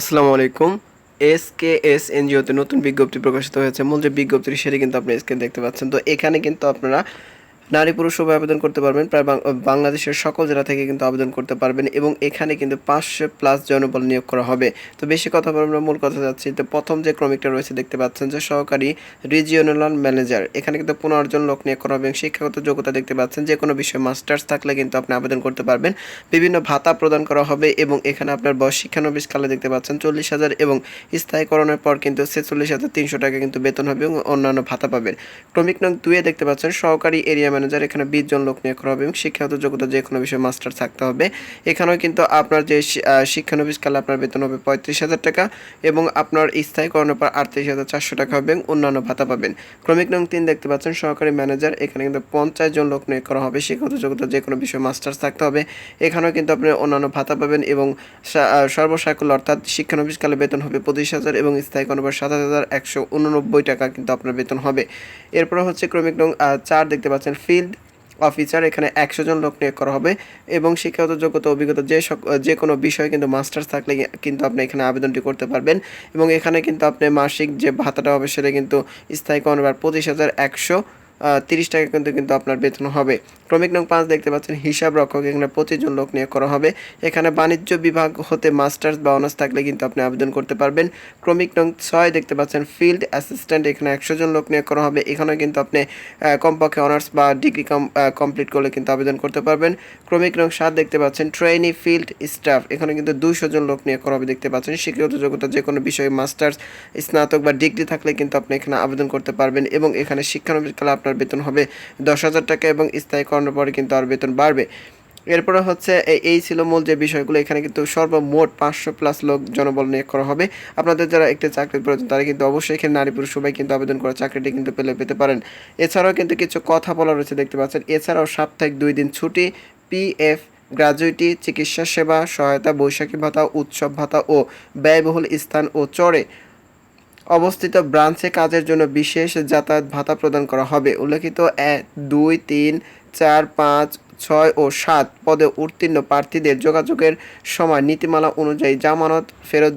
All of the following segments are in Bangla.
আসসালামু আলাইকুম। এস কে এস এনজিওতে নতুন বিজ্ঞপ্তি প্রকাশিত হয়েছে। মূল যে বিজ্ঞপ্তি সেটি কিন্তু আপনি এসকে দেখতে পাচ্ছেন। তো এখানে কিন্তু আপনারা নারী পুরুষ উভয় আবেদন করতে পারবেন। প্রায় বাংলাদেশের সকল জেলা থেকে কিন্তু আবেদন করতে পারবেন এবং এখানে কিন্তু পাঁচশো প্লাস জনবল নিয়োগ করা হবে। তো বেশি কথা না, মূল কথা যাচ্ছি। তো প্রথম যে ক্রমিকটা রয়েছে দেখতে পাচ্ছেন যে সহকারী রিজিওনাল ম্যানেজার এখানে কিন্তু পনেরো জন লোক নিয়োগ করা হবে এবং শিক্ষাগত যোগ্যতা দেখতে পাচ্ছেন যে কোনো বিষয়ে মাস্টার্স থাকলে কিন্তু আপনি আবেদন করতে পারবেন। বিভিন্ন ভাতা প্রদান করা হবে এবং এখানে আপনার বয়স শিক্ষানবিশ কালে দেখতে পাচ্ছেন চল্লিশ হাজার এবং স্থায়ীকরণের পর কিন্তু ছেচল্লিশ হাজার তিনশো টাকা কিন্তু বেতন হবে এবং অন্যান্য ভাতা পাবেন। ক্রমিক নং দুয়ে দেখতে পাচ্ছেন সহকারী এরিয়া ম্যানেজার এখানে বিশ জন লোক নিয়োগ করা হবে এবং শিক্ষাগত যোগ্যতা যে কোনো বিষয়ে মাস্টার থাকতে হবে। এখানেও কিন্তু আপনার যে শি- আহ, শিক্ষানবিশ কালে আপনার বেতন হবে পঁয়ত্রিশ হাজার টাকা এবং আপনার স্থায়ীকরণের পর আটত্রিশ হাজার চারশো টাকা হবে এবং অন্যান্য ভাতা পাবেন। ক্রমিক নং তিন দেখতে পাচ্ছেন সহকারী ম্যানেজার এখানে কিন্তু পঞ্চাশ জন লোক নিয়োগ করা হবে শিক্ষাগত যোগ্যতা যে কোনো বিষয়ে মাস্টার্স থাকতে হবে। এখানেও কিন্তু আপনি অন্যান্য ভাতা পাবেন এবং সা- আহ, সর্বসাকুল্য অর্থাৎ শিক্ষানবিশকালে বেতন হবে পঁচিশ হাজার এবং স্থায়ীকরণ পর সাত হাজার একশো উননব্বই টাকা কিন্তু আপনার বেতন হবে। এরপর হচ্ছে ক্রমিক নং চার দেখতে পাচ্ছেন ফিল্ড অফিসার এখানে একশো জন লোক নিয়োগ করা হবে। এবং শিক্ষাগত যোগ্যতা, অভিজ্ঞতা, যে যে কোনো বিষয়ে কিন্তু মাস্টার্স থাকলে কিন্তু আপনি এখানে আবেদনটি করতে পারবেন। এবং এখানে কিন্তু আপনি মাসিক যে ভাতাটা হবে, সেটা কিন্তু স্থায়ীকরণ বা পঁচিশ হাজার একশো তিরিশ টাকা কিন্তু কিন্তু আপনার বেতন হবে। ক্রমিক নং পাঁচ দেখতে পাচ্ছেন, হিসাব রক্ষক, এখানে পঁচিশ জন লোক নিয়োগ করা হবে। এখানে বাণিজ্য বিভাগ হতে মাস্টার্স বা অনার্স থাকলে কিন্তু আপনি আবেদন করতে পারবেন। ক্রমিক নং ছয় দেখতে পাচ্ছেন, ফিল্ড অ্যাসিস্ট্যান্ট, এখানে একশো জন লোক নিয়োগ করা হবে। এখানে কিন্তু আপনি কমপক্ষে অনার্স বা ডিগ্রি কম কমপ্লিট করলে কিন্তু আবেদন করতে পারবেন। ক্রমিক নং সাত দেখতে পাচ্ছেন ট্রেনি ফিল্ড স্টাফ, এখানে কিন্তু দুইশো জন লোক নিয়োগ করা হবে দেখতে পাচ্ছেন। শিক্ষাগত যোগ্যতা যে কোনো বিষয়ে মাস্টার্স, স্নাতক বা ডিগ্রি থাকলে কিন্তু আপনি এখানে আবেদন করতে পারবেন এবং এখানে শিক্ষানবিশকালে আপনার বেতন হবে দশ হাজার টাকা এবং স্থায়ীকরণের পরে কিন্তু আর বেতন বাড়বে। এরপরে হচ্ছে এই ছিল মূল যে বিষয়গুলো, এখানে কিন্তু সর্বমোট পাঁচশো প্লাস লোক জনবল নিয়োগ করা হবে। আপনাদের যারা একটি চাকরির প্রয়োজন তারা কিন্তু অবশ্যই এখানে নারী পুরুষ সবাই কিন্তু আবেদন করে চাকরিটি কিন্তু পেলে পেতে পারেন। এছাড়াও কিন্তু কিছু কথা বলা রয়েছে, দেখতে পাচ্ছেন। এছাড়াও সাপ্তাহিক দুই দিন ছুটি, পিএফ, গ্র্যাজুইটি, চিকিৎসা সেবা, সহায়তা, বৈশাখী ভাতা, উৎসব ভাতা ও ব্যয়বহুল স্থান ও চড়ে অবস্থিত ব্রাঞ্চে কাজের জন্য বিশেষ যাতায়াত ভাতা প্রদান করা হবে। উল্লেখিত এক দুই, তিন, চার, পাঁচ, ছয় ও সাত পদে উত্তীর্ণ প্রার্থীদের যোগাযোগের সময় নীতিমালা অনুযায়ী জামানত ফেরত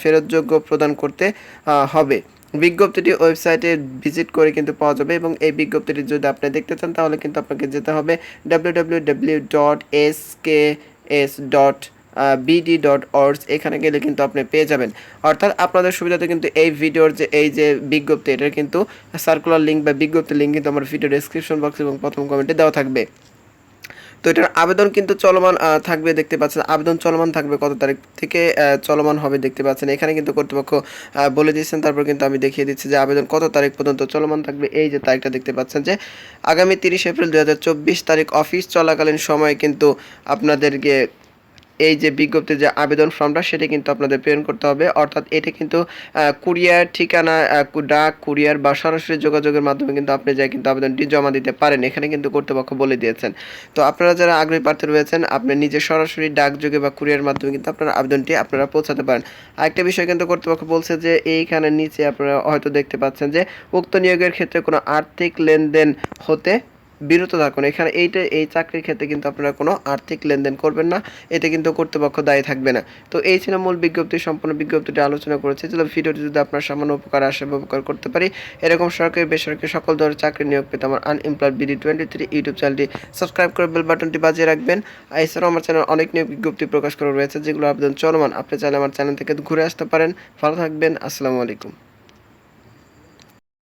ফেরতযোগ্য প্রদান করতে হবে। বিজ্ঞপ্তিটি ওয়েবসাইটে ভিজিট করে কিন্তু পাওয়া যাবে এবং এই বিজ্ঞপ্তিটি যদি আপনি দেখতে চান তাহলে কিন্তু আপনাকে যেতে হবে W W W dot S K S dot BD dot অর্স এখানে গেলে কিন্তু আপনি পেয়ে যাবেন। অর্থাৎ আপনাদের সুবিধাতে কিন্তু এই ভিডিওর যে, এই যে বিজ্ঞপ্তি, এটার কিন্তু সার্কুলার লিঙ্ক বা বিজ্ঞপ্তি লিঙ্ক কিন্তু আমার ভিডিও ডেসক্রিপশন বক্স এবং প্রথম কমেন্টে দেওয়া থাকবে। তো এটার আবেদন কিন্তু চলমান থাকবে, দেখতে পাচ্ছেন। আবেদন চলমান থাকবে, কত তারিখ থেকে চলমান হবে দেখতে পাচ্ছেন। এখানে কিন্তু কর্তৃপক্ষ বলে দিয়েছেন, তারপর কিন্তু আমি দেখিয়ে দিচ্ছি যে আবেদন কত তারিখ পর্যন্ত চলমান থাকবে। এই যে তারিখটা দেখতে পাচ্ছেন যে, আগামী তিরিশ এপ্রিল দু হাজার চব্বিশ তারিখ অফিস চলাকালীন সময় কিন্তু আপনাদেরকে এই যে বিজ্ঞপ্তির যে আবেদন ফর্মটা, সেটা কিন্তু আপনাদের প্রেরণ করতে হবে। অর্থাৎ এটা কিন্তু কুরিয়ার ঠিকানা ডাক, কুরিয়ার বা সরাসরি যোগাযোগের মাধ্যমে কিন্তু আপনি যাই কিন্তু আবেদনটি জমা দিতে পারেন। এখানে কিন্তু কর্তৃপক্ষ বলে দিয়েছেন। তো আপনারা যারা আগ্রহী প্রার্থী রয়েছেন, আপনি নিজে সরাসরি ডাকযোগে বা কুরিয়ার মাধ্যমে কিন্তু আপনারা আবেদনটি আপনারা পৌঁছাতে পারেন। আরেকটা বিষয় কিন্তু কর্তৃপক্ষ বলছে যে, এইখানে নিচে আপনারা হয়তো দেখতে পাচ্ছেন যে, উক্ত নিয়োগের ক্ষেত্রে কোনো আর্থিক লেনদেন হতে বিরত থাকুন। এখানে এইটা, এই চাকরির ক্ষেত্রে কিন্তু আপনারা কোনো আর্থিক লেনদেন করবেন না। এতে কিন্তু কর্তৃপক্ষ দায়ী থাকবে না। তো এই ছিল মূল বিজ্ঞপ্তি, সম্পূর্ণ বিজ্ঞপ্তিটি আলোচনা করেছে। যদি ভিডিওটি যদি আপনার সামান্য উপকার আসে উপকার করতে পারি, এরকম সরকারি, বেসরকারি সকল ধরনের চাকরি নিয়োগ পেতে আমার unemployed BD twenty three YouTube চ্যানেলটি সাবস্ক্রাইব করে বেল বাটনটি বাজিয়ে রাখবেন। এছাড়াও আমার চ্যানেল অনেক নিয়োগ বিজ্ঞপ্তি প্রকাশ করা রয়েছে যেগুলো আবেদন চলমান। আপনি চাইলে আমার চ্যানেল থেকে ঘুরে আসতে পারেন। ভালো থাকবেন। আসসালামু আলাইকুম।